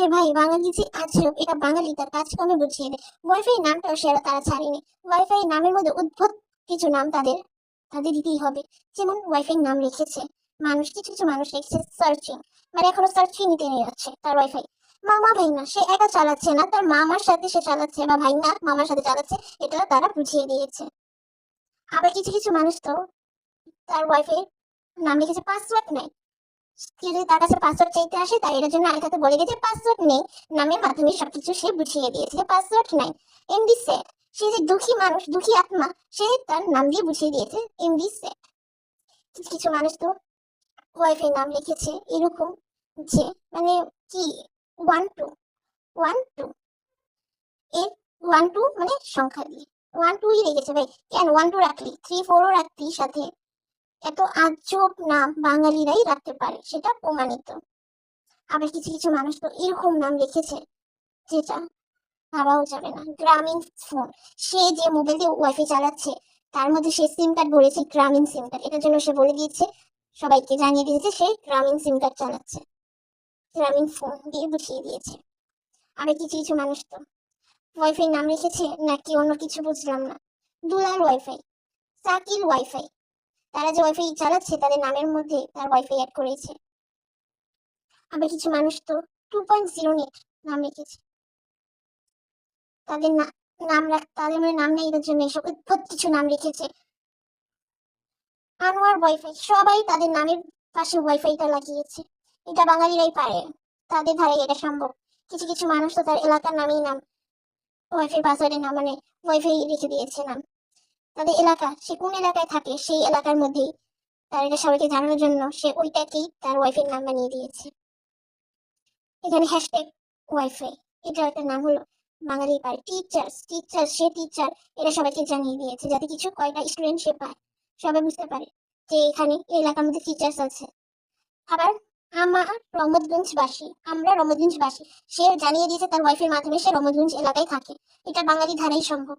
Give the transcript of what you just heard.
রে ভাই, বাঙালি যে আজব এটা বাঙালি তার কাজকর্মে বুঝিয়ে দেয়। ওয়াইফাই নামটাও সে তারা ছাড়েনি। ওয়াইফাই নামের মধ্যে উদ্ভুত কিছু নাম তাদের তাদের দিতেই হবে। যেমন ওয়াইফাই নাম লিখেছে মানুষ, কিছু কিছু মানুষ লিখছে সার্চিং মানে এখনও সার্চিং নিতে নিয়ে যাচ্ছে তার ওয়াইফাই মামা ভাই না, সে একা চালাচ্ছে না, তার মামার সাথে সে চালাচ্ছে, বা ভাই না, মামার সাথে চালাচ্ছে এটা তারা বুঝিয়ে দিয়েছে। আবার কিছু কিছু মানুষ তো তার ওয়াইফাই নাম লিখেছে পাসওয়ার্ড নেই। যদি তার কাছে পাসওয়ার্ড চাইতে আসে, তাই জন্য তাকে বলে দিয়েছে পাসওয়ার্ড নেই। মাধ্যমে সবকিছু সে বুঝিয়ে দিয়েছে পাসওয়ার্ড নাই। এমডি সে যে দুঃখী মানুষ, দুঃখী আত্মা, সে তার নাম দিয়ে বুঝিয়ে দিয়েছে এমডি কিছু মানুষ তো ওয়াইফাই নাম লিখেছে এরকম যে মানে কি? ওয়ান টু ওয়ান টু এর ওয়ান টু মানে সংখ্যা দিয়ে। ওয়ান টুই রেখেছে ভাই। কেন? ওয়ান টু রাখলি। থ্রি ফোরও রাখতি সাথে। এত আজব নাম বাঙালিরাই রাখতে পারে, সেটা প্রমাণিত। আবার কিছু কিছু মানুষ তো এরকম নাম লিখেছে, যেটা ভাবাও যাবে না। গ্রামীণ ফোন, সে যে মোবাইল দিয়ে ওয়াইফাই চালাচ্ছে, তার মধ্যে সে সিম কার্ড ভরেছে গ্রামীণ সিম কার্ড এটার জন্য সে বলে দিয়েছে, সবাইকে জানিয়ে দিয়েছে সে গ্রামীণ সিম কার্ড চালাচ্ছে। গ্রামীণ ফোন দিয়ে বুঝিয়ে দিয়েছে। আবার কিছু কিছু মানুষ তো ওয়াইফাই নাম লিখেছে, নাকি অন্য কিছু বুঝলাম না। দুলাল ওয়াইফাই সাকিল ওয়াইফাই তারা যে ওয়াইফাই চালাচ্ছে তাদের নামের মধ্যে তার ওয়াইফাই অ্যাড করেছে। আবার কিছু মানুষ তো টু পয়েন্ট জিরো নেট নাম লিখেছে তাদের নাম রাখ, তাদের মানে নাম নেই এটার জন্য এসব উদ্ভুত কিছু নাম লিখেছে আনোয়ার ওয়াইফাই সবাই তাদের নামের পাশে ওয়াইফাইটা লাগিয়েছে। এটা বাঙালিরাই পারে, তাদের ধারে এটা সম্ভব। কিছু কিছু মানুষ তো তার এলাকার নামেই নাম ওয়াইফাই পাসওয়ার্ডের নাম মানে ওয়াইফাই রেখে দিয়েছে নাম। তাদের এলাকা, সে কোন এলাকায় থাকে, সেই এলাকার মধ্যেই তার এটা সবাইকে জানানোর জন্য সে ওইটাকেই তার ওয়াইফের নাম বানিয়ে দিয়েছে। এখানে হ্যাশট্যাগ ওয়াইফাই এটা একটা নাম হলো বাঙালি পারে টিচার্স টিচার সে টিচার এটা সবাইকে জানিয়ে দিয়েছে যাতে কিছু কয়টা স্টুডেন্ট সে পায়। সবাই বুঝতে পারে যে এখানে এই এলাকার মধ্যে টিচার্স আছে। আবার আমার রমদগঞ্জবাসী আমরা রমদগঞ্জবাসী সে জানিয়ে দিয়েছে তার ওয়াইফের মাধ্যমে সে রমদগঞ্জ এলাকায় থাকে। এটা বাঙালি ধারাই সম্ভব।